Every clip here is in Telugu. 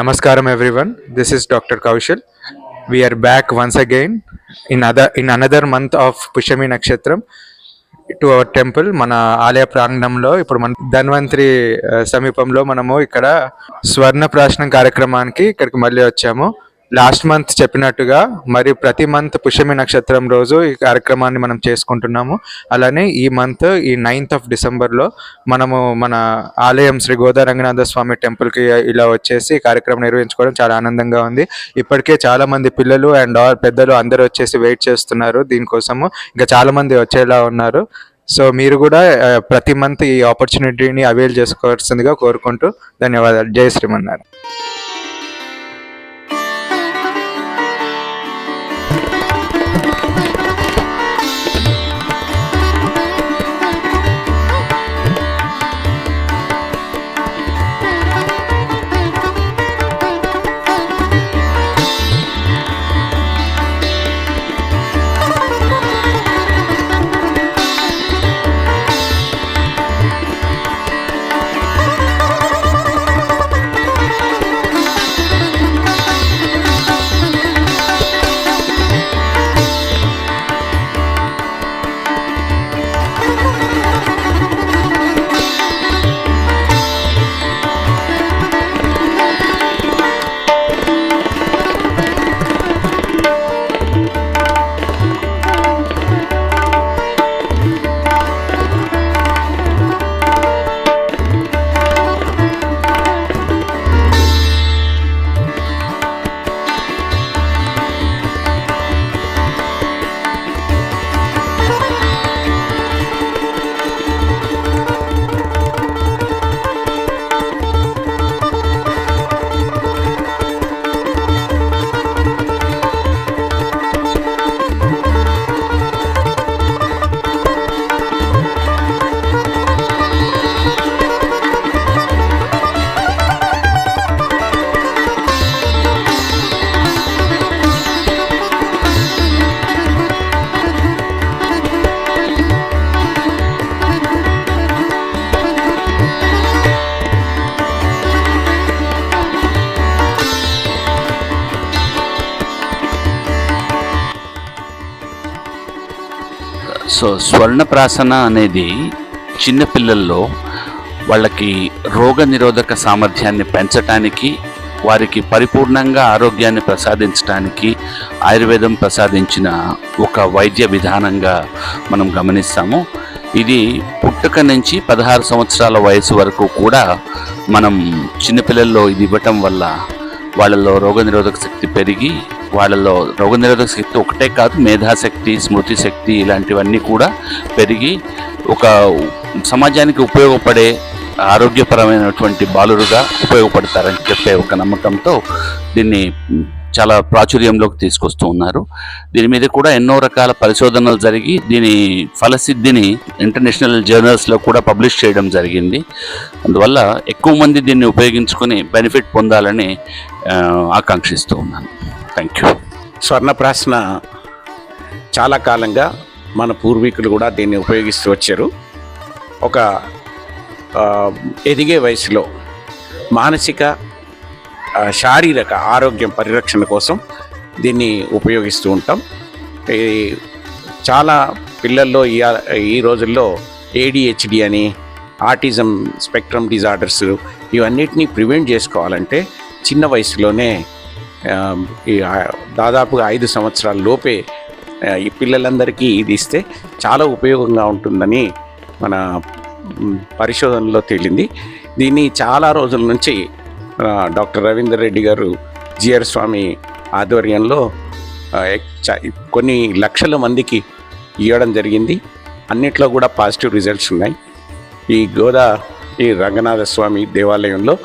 నమస్కారం everyone this is doctor Kaushal we're back once again in other in another month of Pushyami నక్షత్రం టు అవర్ టెంపుల్ మన ఆలయ ప్రాంగణంలో. ఇప్పుడు మన ధన్వంతరి సమీపంలో మనము ఇక్కడ స్వర్ణ ప్రాశనం కార్యక్రమానికి ఇక్కడికి మళ్ళీ వచ్చాము. లాస్ట్ మంత్ చెప్పినట్టుగా మరి ప్రతి మంత్ పుష్యమి నక్షత్రం రోజు ఈ కార్యక్రమాన్ని మనం చేసుకుంటున్నాము. అలానే ఈ మంత్ ఈ నైన్త్ ఆఫ్ డిసెంబర్లో మనము మన ఆలయం శ్రీ గోదా రంగనాథ స్వామి టెంపుల్కి ఇలా వచ్చేసి ఈ కార్యక్రమం నిర్వహించుకోవడం చాలా ఆనందంగా ఉంది. ఇప్పటికే చాలా మంది పిల్లలు అండ్ పెద్దలు అందరూ వచ్చేసి వెయిట్ చేస్తున్నారు దీనికోసము. ఇంకా చాలా మంది వచ్చేలా ఉన్నారు. సో మీరు కూడా ప్రతి మంత్ ఈ ఆపర్చునిటీని అవైల్ చేసుకోవాల్సిందిగా కోరుకుంటూ ధన్యవాదాలు. జై శ్రీమన్నారు సో స్వర్ణప్రాసన అనేది చిన్నపిల్లల్లో వాళ్ళకి రోగ నిరోధక సామర్థ్యాన్ని పెంచటానికి వారికి పరిపూర్ణంగా ఆరోగ్యాన్ని ప్రసాదించడానికి ఆయుర్వేదం ప్రసాదించిన ఒక వైద్య విధానంగా మనం గమనిస్తాము. ఇది పుట్టుక నుంచి పదహారు సంవత్సరాల వయసు వరకు కూడా మనం చిన్నపిల్లల్లో ఇది ఇవ్వటం వల్ల వాళ్ళలో రోగనిరోధక శక్తి పెరిగి వాళ్ళలో రోగనిరోధక శక్తి ఒకటే కాదు మేధాశక్తి స్మృతి శక్తి ఇలాంటివన్నీ కూడా పెరిగి ఒక సమాజానికి ఉపయోగపడే ఆరోగ్యపరమైనటువంటి బాలురుగా ఉపయోగపడతారని చెప్పే ఒక నమ్మకంతో దీన్ని చాలా ప్రాచుర్యంలోకి తీసుకొస్తూ ఉన్నారు. దీని మీద కూడా ఎన్నో రకాల పరిశోధనలు జరిగి దీని ఫలసిద్ధిని ఇంటర్నేషనల్ జర్నల్స్లో కూడా పబ్లిష్ చేయడం జరిగింది. అందువల్ల ఎక్కువ మంది దీన్ని ఉపయోగించుకొని బెనిఫిట్ పొందాలని ఆకాంక్షిస్తూ ఉన్నాను. థ్యాంక్ యూ స్వర్ణప్రాసన చాలా కాలంగా మన పూర్వీకులు కూడా దీన్ని ఉపయోగిస్తూ వచ్చారు. ఒక ఎదిగే వయసులో మానసిక శారీరక ఆరోగ్యం పరిరక్షణ కోసం దీన్ని ఉపయోగిస్తూ ఉంటాం. ఇది చాలా పిల్లల్లో ఈ ఈ రోజుల్లో ఏడిహెచ్డి అని ఆటిజం స్పెక్ట్రమ్ డిజార్డర్స్ ఇవన్నిటిని ప్రివెంట్ చేసుకోవాలంటే చిన్న వయసులోనే ఈ దాదాపుగా ఐదు సంవత్సరాల లోపే ఈ పిల్లలందరికీ ఇది ఇస్తే చాలా ఉపయోగంగా ఉంటుందని మన పరిశోధనలో తేలింది. దీన్ని చాలా రోజుల నుంచి డాక్టర్ రవీందర్ రెడ్డి గారు జిఆర్ స్వామి ఆధ్వర్యంలో చ- కొన్ని లక్షల మందికి ఇవ్వడం జరిగింది. అన్నిట్లో కూడా పాజిటివ్ రిజల్ట్స్ ఉన్నాయి. ఈ గోదా ఈ రంగనాథ స్వామి దేవాలయంలో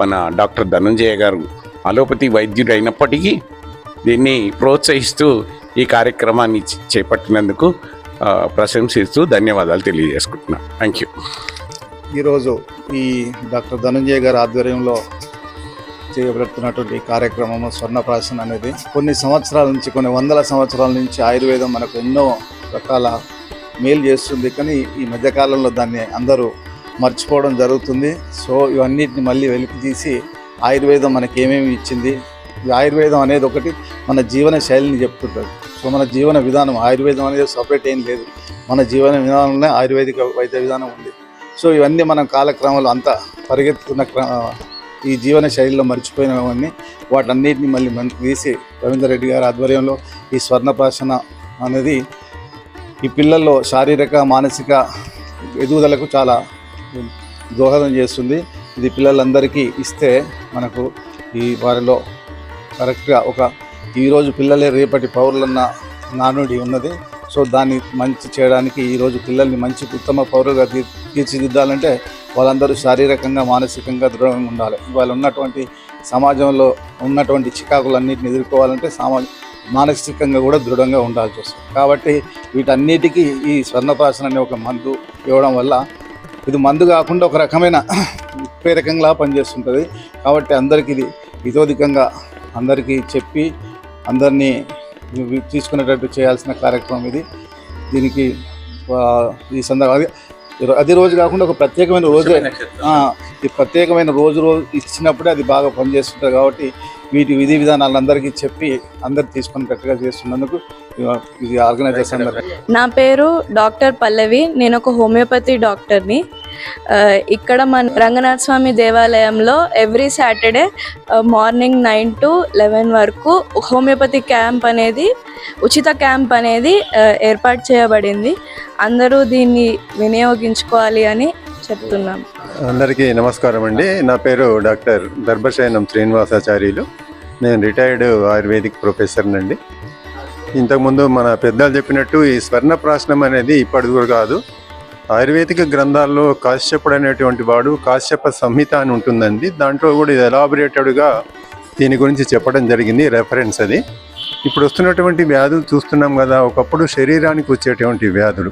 మన డాక్టర్ ధనంజయ గారు అలోపతి వైద్యుడు అయినప్పటికీ దీన్ని ప్రోత్సహిస్తూ ఈ కార్యక్రమాన్ని చేపట్టినందుకు ప్రశంసిస్తూ ధన్యవాదాలు తెలియజేసుకుంటున్నాను. థ్యాంక్ యూ ఈరోజు ఈ డాక్టర్ ధనంజయ గారి ఆధ్వర్యంలో చేయబడుతున్నటువంటి ఈ కార్యక్రమము స్వర్ణప్రాసన అనేది. కొన్ని సంవత్సరాల నుంచి కొన్ని వందల సంవత్సరాల నుంచి ఆయుర్వేదం మనకు ఎన్నో రకాల మేలు చేస్తుంది. కానీ ఈ మధ్యకాలంలో దాన్ని అందరూ మర్చిపోవడం జరుగుతుంది. సో ఇవన్నిటిని మళ్ళీ వెలికి తీసి ఆయుర్వేదం మనకి ఏమేమి ఇచ్చింది? ఈ ఆయుర్వేదం అనేది ఒకటి మన జీవన శైలిని చెప్తుంటుంది. సో మన జీవన విధానం ఆయుర్వేదం అనేది సపరేట్ ఏం లేదు. మన జీవన విధానంలో ఆయుర్వేదిక వైద్య విధానం ఉంది. సో ఇవన్నీ మనం కాలక్రమంలో అంతా పరిగెత్తుతున్న క్ర- ఈ జీవన శైలిలో మర్చిపోయినవన్నీ వాటన్నిటిని మళ్ళీ మనకి తీసి రవీంద్రరెడ్డి గారి ఆధ్వర్యంలో ఈ స్వర్ణప్రాశన అనేది ఈ పిల్లల్లో శారీరక మానసిక ఎదుగుదలకు చాలా దోహదం చేస్తుంది. ఇది పిల్లలందరికీ ఇస్తే మనకు ఈ వారిలో కరెక్ట్గా ఒక ఈరోజు పిల్లలే రేపటి పౌరులన్న నానుడి ఉన్నది. సో దాన్ని మంచి చేయడానికి ఈరోజు పిల్లల్ని మంచి ఉత్తమ పౌరులుగా తీ- తీర్చిదిద్దాలంటే వాళ్ళందరూ శారీరకంగా మానసికంగా దృఢంగా ఉండాలి. వాళ్ళు ఉన్నటువంటి సమాజంలో ఉన్నటువంటి చికాకులన్నింటిని ఎదుర్కోవాలంటే సామా మానసికంగా కూడా దృఢంగా ఉండాల్సి వస్తుంది. కాబట్టి వీటన్నిటికీ ఈ స్వర్ణప్రాసన అనే ఒక మందు ఇవ్వడం వల్ల ఇది మందు కాకుండా ఒక రకమైన ప్రేరకంగా పనిచేస్తుంటుంది. కాబట్టి అందరికీ ఇది ఇతోధికంగా అందరికీ చెప్పి అందరినీ తీసుకునేటట్టు చేయాల్సిన కార్యక్రమం ఇది. దీనికి ఈ సందర్భంగా అది రోజు కాకుండా ఒక ప్రత్యేకమైన రోజే. ఈ ప్రత్యేకమైన రోజు రోజు ఇచ్చినప్పుడే అది బాగా పనిచేస్తుంటుంది కాబట్టి వీటి విధి విధానాలు అందరికీ చెప్పి అందరు తీసుకునేటట్టుగా చేస్తున్నందుకు ఆర్గనైజర్స్ నా పేరు డాక్టర్ పల్లవి నేను ఒక హోమియోపతి డాక్టర్ని. ఇక్కడ మన రంగనాథ స్వామి దేవాలయంలో every Saturday morning nine to eleven వరకు హోమియోపతి క్యాంప్ అనేది ఉచిత క్యాంప్ అనేది ఏర్పాటు చేయబడింది. అందరూ దీన్ని వినియోగించుకోవాలి అని చెప్తున్నాం. అందరికీ నమస్కారం అండి. నా పేరు డాక్టర్ దర్భశయనం శ్రీనివాసాచార్యులు. నేను రిటైర్డ్ ఆయుర్వేదిక్ ప్రొఫెసర్ అండి ఇంతకుముందు మన పెద్దలు చెప్పినట్టు ఈ స్వర్ణప్రాశనం అనేది ఇప్పటి కూడా కాదు. ఆయుర్వేదిక గ్రంథాల్లో కాశ్యపుడు అనేటువంటి వాడు కాశ్యప సంహిత అని ఉంటుందండి. దాంట్లో కూడా ఇది ఎలాబరేటెడ్గా దీని గురించి చెప్పడం జరిగింది రెఫరెన్స్ అది. ఇప్పుడు వస్తున్నటువంటి వ్యాధులు చూస్తున్నాం కదా ఒకప్పుడు శరీరానికి వచ్చేటువంటి వ్యాధులు.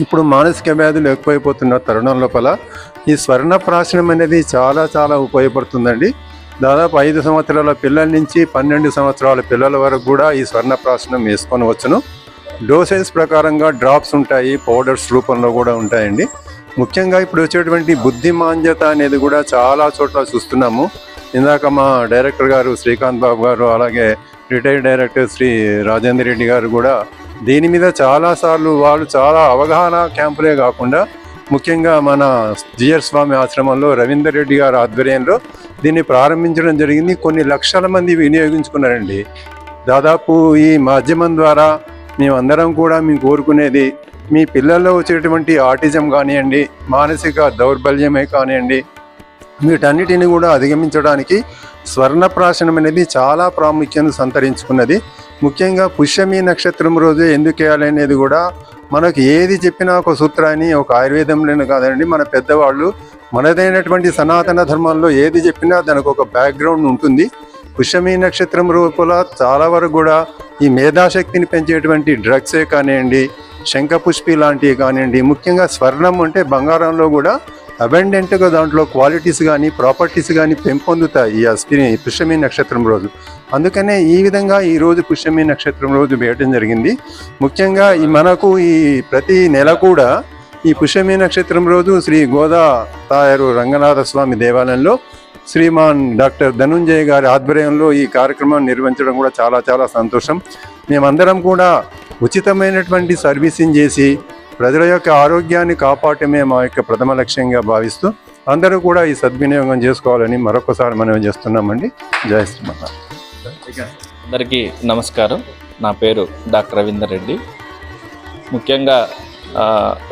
ఇప్పుడు మానసిక వ్యాధులు ఎక్కువైపోతున్న తరుణం లోపల ఈ స్వర్ణప్రాశనం అనేది చాలా చాలా ఉపయోగపడుతుందండి. దాదాపు ఐదు సంవత్సరాల పిల్లల నుంచి పన్నెండు సంవత్సరాల పిల్లల వరకు కూడా ఈ స్వర్ణప్రాశనం వేసుకొని వచ్చును. డోసేజ్ ప్రకారంగా డ్రాప్స్ ఉంటాయి పౌడర్స్ రూపంలో కూడా ఉంటాయండి. ముఖ్యంగా ఇప్పుడు వచ్చేటువంటి బుద్ధిమాంద్యత అనేది కూడా చాలా చోట్ల చూస్తున్నాము. ఇందాక మా డైరెక్టర్ గారు శ్రీకాంత్ బాబు గారు అలాగే రిటైర్డ్ డైరెక్టర్ శ్రీ రాజేంద్ర రెడ్డి గారు కూడా దీని మీద చాలాసార్లు వాళ్ళు చాలా అవగాహన క్యాంపులే కాకుండా ముఖ్యంగా మన జియర్ స్వామి ఆశ్రమంలో రవీందర్ రెడ్డి గారు ఆధ్వర్యంలో దీన్ని ప్రారంభించడం జరిగింది. కొన్ని లక్షల మంది వినియోగించుకున్నారండి. దాదాపు ఈ మాధ్యమం ద్వారా మేమందరం కూడా మేము కోరుకునేది మీ పిల్లల్లో వచ్చేటువంటి ఆటిజం కానివ్వండి మానసిక దౌర్బల్యమే కానివ్వండి వీటన్నిటిని కూడా అధిగమించడానికి స్వర్ణప్రాశనం అనేది చాలా ప్రాముఖ్యతను సంతరించుకున్నది. ముఖ్యంగా పుష్యమి నక్షత్రం రోజు ఎందుకు వేయాలి అనేది కూడా మనకు ఏది చెప్పినా ఒక సూత్రాన్ని ఒక ఆయుర్వేదంలోనే కాదండి మన పెద్దవాళ్ళు మనదైనటువంటి సనాతన ధర్మంలో ఏది చెప్పినా దానికి ఒక బ్యాక్గ్రౌండ్ ఉంటుంది. పుష్యమి నక్షత్రం రూపంలో చాలా వరకు కూడా ఈ మేధాశక్తిని పెంచేటువంటి డ్రగ్సే కానివ్వండి శంఖపుష్పి లాంటివి కానివ్వండి ముఖ్యంగా స్వర్ణం అంటే బంగారంలో కూడా అబెండెంట్గా దాంట్లో క్వాలిటీస్ కానీ ప్రాపర్టీస్ కానీ పెంపొందుతాయి ఈ అస్పిని పుష్యమి నక్షత్రం రోజు. అందుకనే ఈ విధంగా ఈ రోజు పుష్యమి నక్షత్రం రోజు వేయటం జరిగింది. ముఖ్యంగా ఈ మనకు ఈ ప్రతి నెల కూడా ఈ పుష్యమి నక్షత్రం రోజు శ్రీ గోదా తాయారు రంగనాథ స్వామి దేవాలయంలో శ్రీమాన్ డాక్టర్ ధనుంజయ్ గారి ఆధ్వర్యంలో ఈ కార్యక్రమం నిర్వహించడం కూడా చాలా చాలా సంతోషం. మేమందరం కూడా ఉచితమైనటువంటి సర్వీసింగ్ చేసి ప్రజల యొక్క ఆరోగ్యాన్ని కాపాడటమే మా యొక్క ప్రథమ లక్ష్యంగా భావిస్తూ అందరూ కూడా ఈ సద్వినియోగం చేసుకోవాలని మరొకసారి మనం చేస్తున్నామండి? జయ శ్రీమన్నారాయణ. అందరికీ నమస్కారం. నా పేరు డాక్టర్ రవీందర్ రెడ్డి. ముఖ్యంగా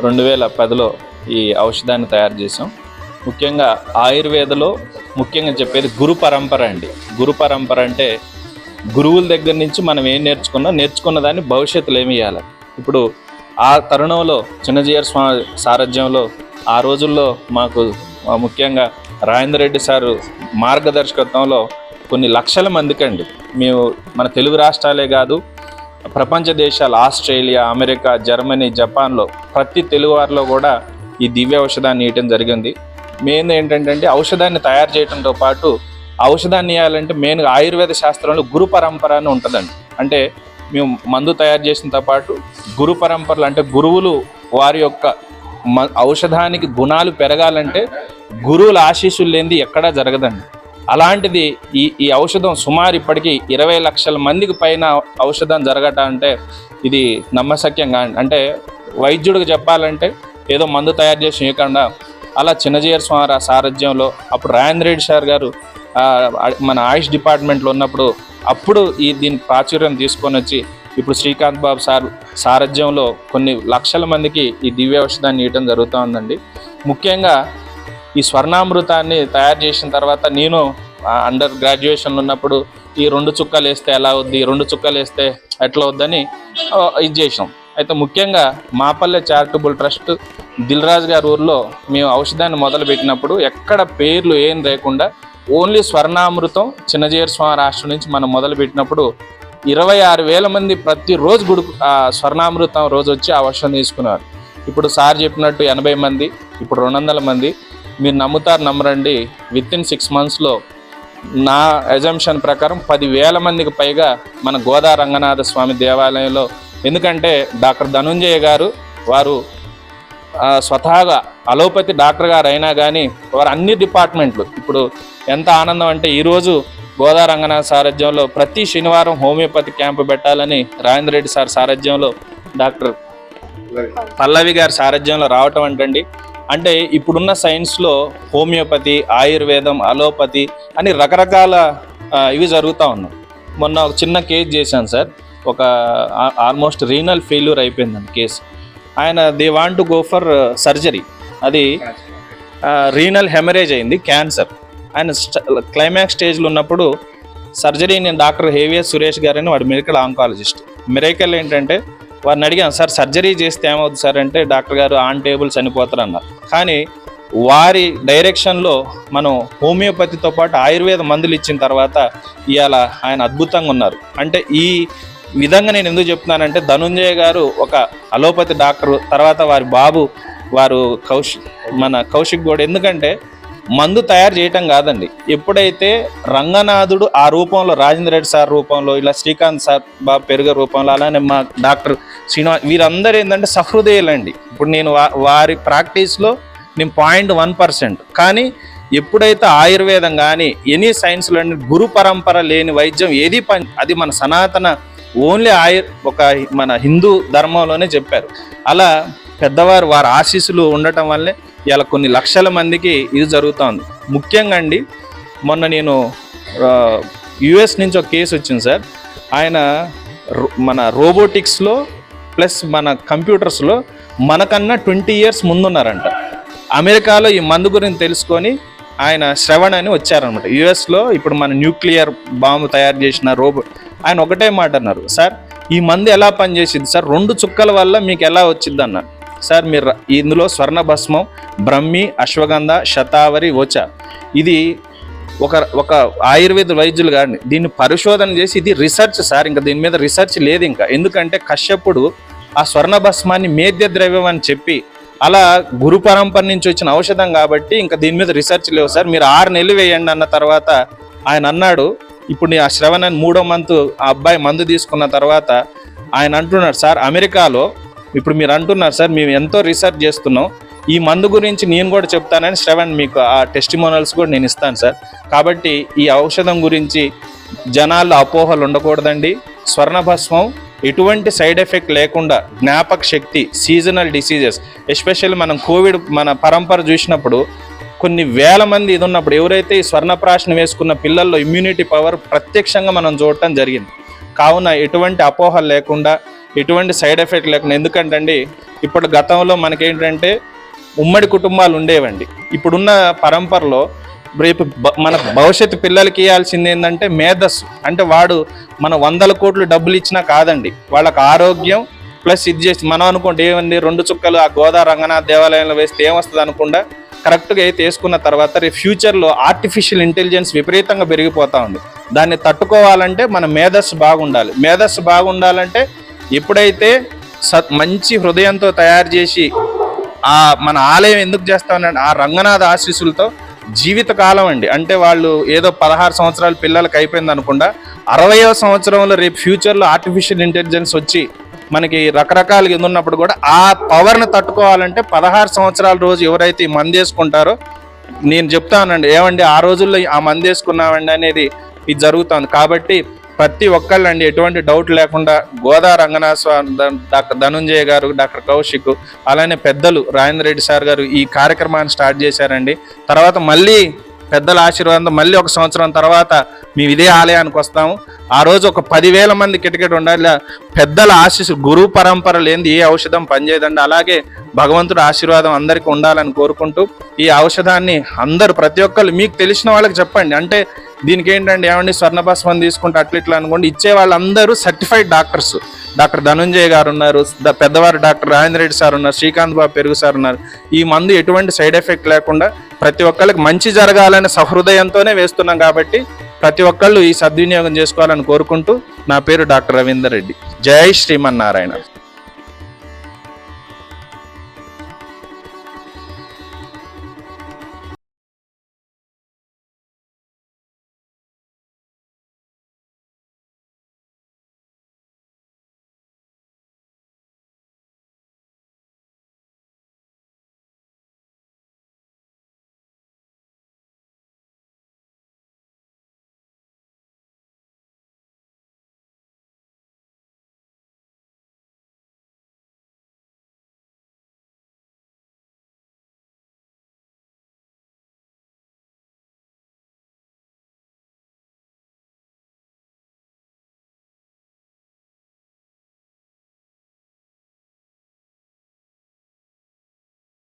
రెండు వేల పదిలో ఈ ఔషధాన్ని తయారు చేసాం ముఖ్యంగా ఆయుర్వేదలో ముఖ్యంగా చెప్పేది గురు పరంపర అండి. గురు పరంపర అంటే గురువుల దగ్గర నుంచి మనం ఏం నేర్చుకున్నా నేర్చుకున్న దాన్ని భవిష్యత్తులో ఏమి ఇవ్వాలి ఇప్పుడు ఆ తరుణంలో చిన్నజీయర్ స్వామి సారథ్యంలో ఆ రోజుల్లో మాకు ముఖ్యంగా రాజేంద్ర రెడ్డి సారు మార్గదర్శకత్వంలో కొన్ని లక్షల మందికి అండి మేము మన తెలుగు రాష్ట్రాలే కాదు ప్రపంచ దేశాలు ఆస్ట్రేలియా అమెరికా జర్మనీ జపాన్లో ప్రతి తెలుగువారిలో కూడా ఈ దివ్య ఔషధాన్ని ఇవ్వటం జరిగింది. మెయిన్ ఏంటంటే ఔషధాన్ని తయారు చేయడంతో పాటు ఔషధాన్ని ఇవ్వాలంటే మెయిన్గా ఆయుర్వేద శాస్త్రంలో గురు పరంపర అని ఉంటుందండి. అంటే మేము మందు తయారు చేసినతో పాటు గురు పరంపరలు అంటే గురువులు వారి యొక్క మ ఔషధానికి గుణాలు పెరగాలంటే గురువుల ఆశీస్సులు లేనిది ఎక్కడా జరగదండి. అలాంటిది ఈ ఈ ఔషధం సుమారు ఇప్పటికీ ఇరవై లక్షల మందికి పైన ఔషధం జరగట అంటే ఇది నమ్మశక్యంగా అంటే వైద్యుడికి చెప్పాలంటే ఏదో మందు తయారు చేసి ఇవ్వకుండా అలా చిన్నజీయర్ స్వామి సారథ్యంలో అప్పుడు రాజేంద్ర రెడ్డి సార్ గారు మన ఆయుష్ డిపార్ట్మెంట్లో ఉన్నప్పుడు అప్పుడు ఈ దీని ప్రాచుర్యం తీసుకొని వచ్చి ఇప్పుడు శ్రీకాంత్ బాబు సార్ సారథ్యంలో కొన్ని లక్షల మందికి ఈ దివ్య ఔషధాన్ని ఇవ్వడం జరుగుతూ ఉందండి. ముఖ్యంగా ఈ స్వర్ణామృతాన్ని తయారు చేసిన తర్వాత నేను అండర్ గ్రాడ్యుయేషన్లో ఉన్నప్పుడు ఈ రెండు చుక్కలు వేస్తే ఎలా అవుద్ది రెండు చుక్కలు వేస్తే ఎట్లా అవుద్దని ఇది చేసాం అయితే ముఖ్యంగా మాపల్లె చారిటబుల్ ట్రస్ట్ దిల్రాజ్ గారి ఊర్లో మేము ఔషధాన్ని మొదలుపెట్టినప్పుడు ఎక్కడ పేర్లు ఏం లేకుండా ఓన్లీ స్వర్ణామృతం చిన్నజీయర్ స్వామి రాష్ట్రం నుంచి మనం మొదలుపెట్టినప్పుడు ఇరవై ఆరు వేల మంది ప్రతిరోజు గుడు ఆ స్వర్ణామృతం రోజు వచ్చి ఆ వర్షం తీసుకున్నారు. ఇప్పుడు సార్ చెప్పినట్టు ఎనభై మంది ఇప్పుడు రెండు వందల మంది. మీరు నమ్ముతారు నమ్మరండి. విత్ ఇన్ సిక్స్ మంత్స్లో నా ఎజంప్షన్ ప్రకారం పదివేల మందికి పైగా మన గోదా రంగనాథ స్వామి దేవాలయంలో ఎందుకంటే డాక్టర్ ధనుంజయ గారు వారు స్వతహాగా అలోపతి డాక్టర్ గారు అయినా కానీ వారు అన్ని డిపార్ట్మెంట్లు ఇప్పుడు ఎంత ఆనందం అంటే ఈరోజు గోదా రంగనాథ్ సారథ్యంలో ప్రతి శనివారం హోమియోపతి క్యాంపు పెట్టాలని రాజేంద్ర రెడ్డి సార్ సారథ్యంలో డాక్టర్ పల్లవి గారి సారథ్యంలో రావటం అంటండి. అంటే ఇప్పుడున్న సైన్స్లో హోమియోపతి ఆయుర్వేదం అలోపతి అని రకరకాల ఇవి జరుగుతూ ఉన్నాయి మొన్న ఒక చిన్న కేసు చేశాను సార్. ఒక ఆల్మోస్ట్ రీనల్ ఫెయిల్యూర్ అయిపోయిందండి కేసు. ఆయన they want to go for surgery అది రీనల్ హెమరేజ్ అయింది క్యాన్సర్ ఆయన క్లైమాక్స్ స్టేజ్లో ఉన్నప్పుడు సర్జరీ నేను డాక్టర్ హేవియస్ సురేష్ గారని వాడు మెడికల్ ఆంకాలజిస్ట్ మెరేకల్ ఏంటంటే వారిని అడిగాను సార్ సర్జరీ చేస్తే ఏమవుతుంది సార్? అంటే డాక్టర్ గారు ఆన్ టేబుల్ చనిపోతారు అన్నారు. కానీ వారి డైరెక్షన్లో మనం హోమియోపతితో పాటు ఆయుర్వేద మందులు ఇచ్చిన తర్వాత ఇవాళ ఆయన అద్భుతంగా ఉన్నారు. అంటే ఈ విధంగా నేను ఎందుకు చెప్తున్నానంటే ధనుంజయ గారు ఒక అలోపతి డాక్టర్ తర్వాత వారి బాబు వారు కౌశిక్ మన కౌశిక్ గౌడ్. ఎందుకంటే మందు తయారు చేయటం కాదండి. ఎప్పుడైతే రంగనాథుడు ఆ రూపంలో రాజేంద్ర రెడ్డి సార్ రూపంలో ఇలా శ్రీకాంత్ సార్ బాబు పెరుగ రూపంలో అలానే మా డాక్టర్ శ్రీనివాస్ వీరందరూ ఏంటంటే సహృదయులండి. ఇప్పుడు నేను వారి ప్రాక్టీస్లో నేను పాయింట్ వన్ పర్సెంట్. కానీ ఎప్పుడైతే ఆయుర్వేదం కానీ ఎనీ సైన్స్లో గురు పరంపర లేని వైద్యం ఏది పని అది మన సనాతన ఓన్లీ ఆయుర్ ఒక మన హిందూ ధర్మంలోనే చెప్పారు. అలా పెద్దవారు వారి ఆశీస్సులు ఉండటం వల్లే ఇలా కొన్ని లక్షల మందికి ఇది జరుగుతోంది. ముఖ్యంగా అండి మొన్న నేను యుఎస్ నుంచి ఒక కేసు వచ్చింది సార్. ఆయన రో- మన రోబోటిక్స్లో ప్లస్ మన కంప్యూటర్స్లో మనకన్నా ట్వంటీ ఇయర్స్ ముందున్నారంట. అమెరికాలో ఈ మందు గురించి తెలుసుకొని ఆయన శ్రవణ్ అని వచ్చారనమాట. యుఎస్లో ఇప్పుడు మన న్యూక్లియర్ బాంబు తయారు చేసిన రోబో ఆయన ఒకటే మాట అన్నారు. సార్ ఈ మందు ఎలా పనిచేసింది సార్ రెండు చుక్కల వల్ల మీకు ఎలా వచ్చింది అన్నారు. సార్ మీరు ఇందులో స్వర్ణ భస్మం బ్రహ్మి అశ్వగంధ శతావరి ఓచ ఇది ఒక ఒక ఆయుర్వేద వైద్యులు కానీ దీన్ని పరిశోధన చేసి ఇది రీసెర్చ్ సార్ ఇంకా దీని మీద రీసెర్చ్ లేదు ఇంకా. ఎందుకంటే కశ్యపుడు ఆ స్వర్ణ భస్మాన్ని మేద్య ద్రవ్యం అని చెప్పి అలా గురు పరంపర నుంచి వచ్చిన ఔషధం కాబట్టి ఇంకా దీని మీద రీసెర్చ్ లేవు సార్. మీరు ఆరు నెలలు వేయండి అన్న తర్వాత ఆయన అన్నాడు ఇప్పుడు ఆ శ్రవణాన్ని మూడో మంత్ ఆ అబ్బాయి మందు తీసుకున్న తర్వాత ఆయన అంటున్నాడు సార్ అమెరికాలో ఇప్పుడు మీరు అంటున్నారు సార్ మేము ఎంతో రీసెర్చ్ చేస్తున్నాం. ఈ మందు గురించి నేను కూడా చెప్తానని శ్రవణ్ మీకు ఆ టెస్టిమోనల్స్ కూడా నేను ఇస్తాను సార్. కాబట్టి ఈ ఔషధం గురించి జనాల్లో అపోహలు ఉండకూడదండి. స్వర్ణభస్మం ఎటువంటి సైడ్ ఎఫెక్ట్ లేకుండా జ్ఞాపక శక్తి సీజనల్ డిసీజెస్ ఎస్పెషల్లీ మనం కోవిడ్ మన పరంపర చూసినప్పుడు కొన్ని వేల మంది ఇది ఉన్నప్పుడు ఎవరైతే ఈ స్వర్ణప్రాశనం వేసుకున్న పిల్లల్లో ఇమ్యూనిటీ పవర్ ప్రత్యక్షంగా మనం చూడటం జరిగింది. కావున ఎటువంటి అపోహలు లేకుండా ఎటువంటి సైడ్ ఎఫెక్ట్ లేకుండా. ఎందుకంటే అండి ఇప్పుడు గతంలో మనకేంటంటే ఉమ్మడి కుటుంబాలు ఉండేవండి. ఇప్పుడున్న పరంపరలో రేపు మన భవిష్యత్తు పిల్లలకి ఇవ్వాల్సింది ఏంటంటే మేధస్సు. అంటే వాడు మన వందల కోట్లు డబ్బులు ఇచ్చినా కాదండి. వాళ్ళకి ఆరోగ్యం ప్లస్ ఇది చేసి మనం అనుకుంటే ఏమండి రెండు చుక్కలు ఆ గోదా రంగనాథ్ దేవాలయంలో వేస్తే ఏమొస్తుంది అనుకుండా కరెక్ట్గా అయితే వేసుకున్న తర్వాత రేపు ఫ్యూచర్లో ఆర్టిఫిషియల్ ఇంటెలిజెన్స్ విపరీతంగా పెరిగిపోతూ ఉంది. దాన్ని తట్టుకోవాలంటే మన మేధస్సు బాగుండాలి. మేధస్సు బాగుండాలంటే ఎప్పుడైతే సత్ మంచి హృదయంతో తయారు చేసి ఆ మన ఆలయం ఎందుకు చేస్తామంటే ఆ రంగనాథ ఆశీస్సులతో జీవితకాలం అండి. అంటే వాళ్ళు ఏదో పదహారు సంవత్సరాలు పిల్లలకి అయిపోయింది అనుకుండా అరవయో సంవత్సరంలో రేపు ఫ్యూచర్లో ఆర్టిఫిషియల్ ఇంటెలిజెన్స్ వచ్చి మనకి రకరకాలుగా ఇది ఉన్నప్పుడు కూడా ఆ పవర్ని తట్టుకోవాలంటే పదహారు సంవత్సరాల రోజు ఎవరైతే ఈ నేను చెప్తానండి ఏమండి ఆ రోజుల్లో ఆ మందేసుకున్నామండి అనేది ఇది జరుగుతుంది. కాబట్టి ప్రతి ఒక్కళ్ళండి ఎటువంటి డౌట్ లేకుండా గోదా రంగనాథ స్వామి డాక్టర్ ధనుంజయ గారు డాక్టర్ కౌశిక్ అలానే పెద్దలు రాజేంద్ర రెడ్డి సార్ గారు ఈ కార్యక్రమాన్ని స్టార్ట్ చేశారండి. తర్వాత మళ్ళీ పెద్దల ఆశీర్వాదంతో మళ్ళీ ఒక సంవత్సరం తర్వాత మేము ఇదే ఆలయానికి వస్తాము. ఆ రోజు ఒక పదివేల మంది కిటకిట ఉండాలి. పెద్దల ఆశీస్సు గురు పరంపర లేని ఏ ఔషధం పనిచేయదండి. అలాగే భగవంతుడు ఆశీర్వాదం అందరికీ ఉండాలని కోరుకుంటూ ఈ ఔషధాన్ని అందరూ ప్రతి ఒక్కరు మీకు తెలిసిన వాళ్ళకి చెప్పండి. అంటే దీనికి ఏంటంటే ఏమండి స్వర్ణభస్మం తీసుకుంటే అట్లా ఇట్లా అనుకోండి ఇచ్చే వాళ్ళందరూ సర్టిఫైడ్ డాక్టర్స్ డాక్టర్ ధనుంజయ్ గారు ఉన్నారు పెద్దవారు డాక్టర్ రాజేంద్ర రెడ్డి సార్ ఉన్నారు శ్రీకాంత్ బాబు పెరుగు సార్ ఉన్నారు. ఈ మందు ఎటువంటి సైడ్ ఎఫెక్ట్ లేకుండా ప్రతి ఒక్కరికి మంచి జరగాలనే సహృదయంతోనే వేస్తున్నాం కాబట్టి ప్రతి ఒక్కళ్ళు ఈ సద్వినియోగం చేసుకోవాలని కోరుకుంటూ నా పేరు డాక్టర్ రవీందర్ రెడ్డి. జై శ్రీమన్నారాయణ.